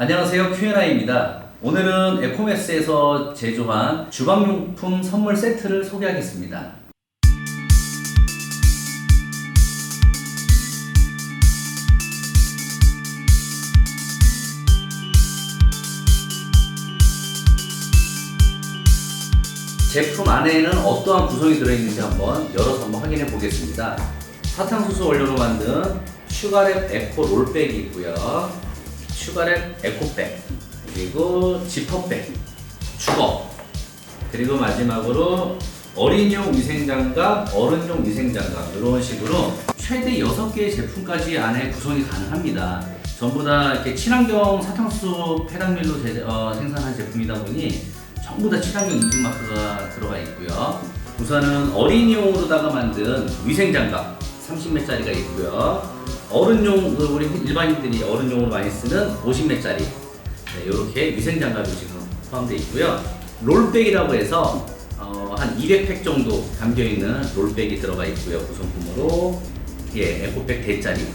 안녕하세요 Q&A입니다. 오늘은 에코메스에서 제조한 주방용품 선물 세트를 소개하겠습니다. 제품 안에는 어떠한 구성이 들어있는지 한번 열어서 한번 확인해 보겠습니다. 사탕수수 원료로 만든 슈가랩 에코 롤백이 있고요. 슈가랩 에코백 그리고 지퍼백 주걱 그리고 마지막으로 어린이용 위생장갑, 어른용 위생장갑 이런 식으로 최대 6개의 제품까지 안에 구성이 가능합니다. 전부 다 이렇게 친환경 사탕수수 폐당밀로 제- 어, 생산한 제품이다 보니 전부 다 친환경 인증 마크가 들어가 있고요. 우선은 어린이용으로다가 만든 위생장갑 30매짜리가 있고요. 어른용 그 우리 일반인들이 어른용으로 많이 쓰는 50매짜리 네, 이렇게 위생 장갑이 지금 포함되어 있고요. 롤백이라고 해서 어, 한 200팩 정도 담겨 있는 롤백이 들어가 있고요. 구성품으로 예, 에코백 대짜리가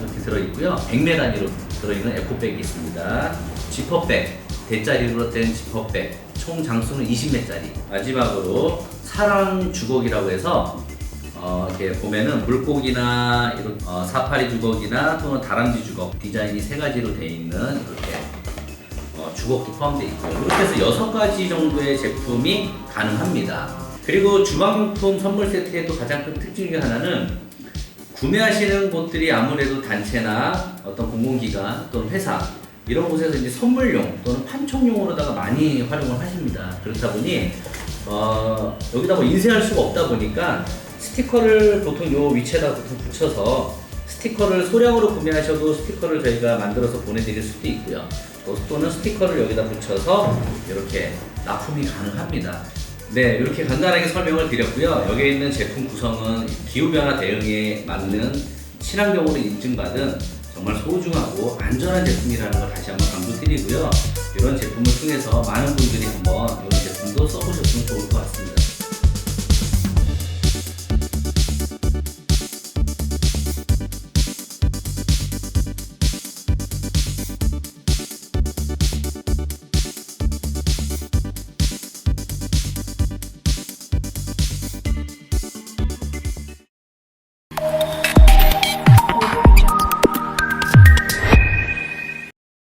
이렇게 들어 있고요. 100매 단위로 들어 있는 에코백이 있습니다. 지퍼백 대짜리로 된 지퍼백 총 장수는 20매짜리. 마지막으로 사랑 주걱이라고 해서 어, 이렇게 보면은 물고기나 이런 어, 사파리 주걱이나 또는 다람쥐 주걱 디자인이 세 가지로 되어 있는 이렇게 어, 주걱도 포함되어 있고요. 이렇게 해서 여섯 가지 정도의 제품이 가능합니다. 그리고 주방용품 선물 세트의 또 가장 큰 특징 중 하나는 구매하시는 곳들이 아무래도 단체나 어떤 공공기관 또는 회사 이런 곳에서 이제 선물용 또는 판촉용으로다가 많이 활용을 하십니다. 그렇다 보니 어, 여기다 뭐 인쇄할 수가 없다 보니까 스티커를 보통 요 위치에다 보통 붙여서 스티커를 소량으로 구매하셔도 스티커를 저희가 만들어서 보내드릴 수도 있고요. 또- 또는 스티커를 여기다 붙여서 이렇게 납품이 가능합니다. 네, 이렇게 간단하게 설명을 드렸고요. 여기에 있는 제품 구성은 기후변화 대응에 맞는 친환경으로 인증받은 정말 소중하고 안전한 제품이라는 걸 다시 한번 강조드리고요. 이런 제품을 통해서 많은 분들이 한번